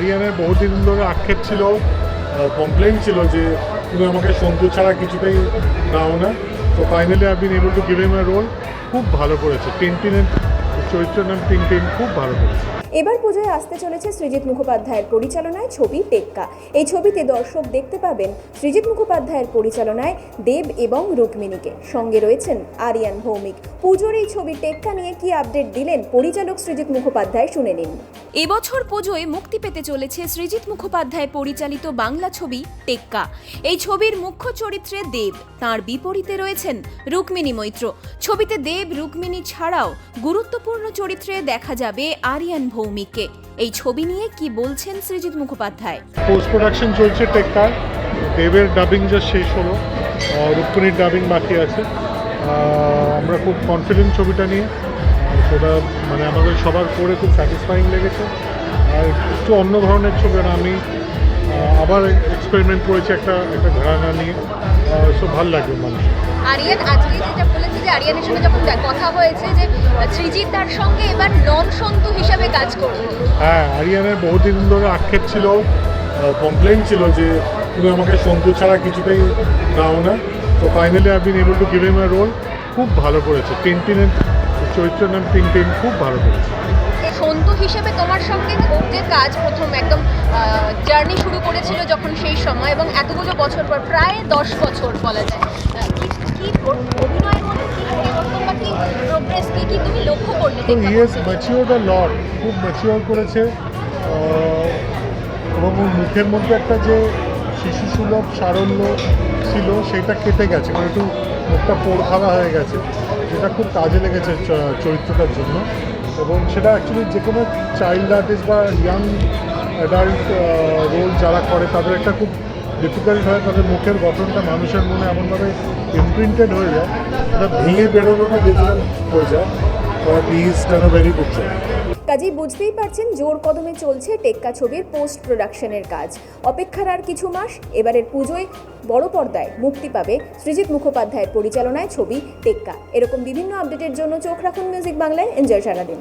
আরিয়ানের বহুদিন ধরে আক্ষেপ ছিল কমপ্লেন ছিল যে তুমি আমাকে সন্তু ছাড়া কিছুতেই নাও না। তো finally I been able to give em a role খুব ভালো করেছে। টিনটিনের চরিত্রের নাম টিনটিন খুব ভালো করেছে। এবার পুজোয় আসতে চলেছে সৃজিত মুখোপাধ্যায়ের পরিচালনায় ছবি টেক্কা। এই ছবিতে দর্শক দেখতে পাবেন সৃজিত মুখোপাধ্যায়ের পরিচালনায় দেব এবং রুক্মিণীকে। সঙ্গে রয়েছেন আরিয়ান ভৌমিক। পুজোর এই ছবি টেক্কা নিয়ে কি আপডেট দিলেন পরিচালক সৃজিত মুখোপাধ্যায় শুনে নিন। এবছর পুজোয় মুক্তি পেতে চলেছে সৃজিত মুখোপাধ্যায় পরিচালিত বাংলা ছবি টেক্কা। এই ছবির মুখ্য চরিত্রে দেব। তার বিপরীতে রয়েছেন রুক্মিণী মৈত্র। ছবিতে দেব, রুক্মিণী ছাড়াও গুরুত্বপূর্ণ চরিত্রে দেখা যাবে আরিয়ান ভৌমিককে। এই ছবি নিয়ে কি বলছেন সৃজিত মুখোপাধ্যায়? পোস্ট প্রোডাকশন চলছে টেক্কার দেবের ডাবিং যা শেষ হলো রুক্মিণীর ডাবিং বাকি আছে। আমরা খুব কনফিডেন্ট ছবিটা নিয়ে সেটা মানে আমাদের সবার করে খুব স্যাটিসফাইং লেগেছে। আর একটু অন্য ধরনের ছবি আমি আবার এক্সপেরিমেন্ট করেছি একটা একটা ঘরানা নিয়ে। সব ভালো লাগবে মানুষ আরিয়ান আজকে যেটা বলেছে যে আরিয়ানের সঙ্গে যখন কথা হয়েছে যে সৃজিত তার সঙ্গে এবার নন সন্তু হিসাবে কাজ করবে। হ্যাঁ আরিয়ানের বহুদিন ধরে আক্ষেপ ছিল কমপ্লেন ছিল যে তুমি আমাকে সন্তু ছাড়া কিছুতেই নাও না। তো finally I been able to give em a role খুব ভালো করেছে। টিনটিনের চরিত্রের নাম টিনটিন খুব ভালো করেছে। সন্তু হিসেবে তোমার সঙ্গে যে কাজ প্রথম একদম জার্নি শুরু করেছিল যখন সেই সময় এবং এতগুলো বছর পর, প্রায় দশ বছর বলা যায়। দ্য লট খুব ম্যাচিওর করেছে। এবং ওর মুখের মধ্যে একটা যে শিশু সুলভ সারল্য ছিল, সেটা কেটে গেছে। মানে একটু মুখটা পোড় খাওয়া হয়ে গেছে, যেটা খুব কাজে লেগেছে চরিত্রটার জন্য। এবং সেটা অ্যাকচুয়ালি যে কোনো চাইল্ড আর্টিস্ট বা ইয়াং অ্যাডাল্ট রোল যারা করে, তাদের একটা খুব ডিফিকাল্ট হয়, তাদের মুখের গঠনটা মানুষের মনে এমনভাবে ইমপ্রিন্টেড হয়ে যায় এটা ভেঙে বেরোনোটা ডিফিকাল্ট হয়ে যায় ভেরি গুড কাজেই বুঝতেই পারছেন, জোর কদমে চলছে টেক্কা ছবির পোস্ট প্রোডাকশনের কাজ। অপেক্ষার আর কিছু মাস, এবারের পুজোয় বড় পর্দায় মুক্তি পাবে সৃজিত মুখোপাধ্যায়ের পরিচালনায় ছবি টেক্কা। এরকম বিভিন্ন আপডেটের জন্য চোখ রাখুন মিউজিক বাংলায় এনজয় সারাদিন।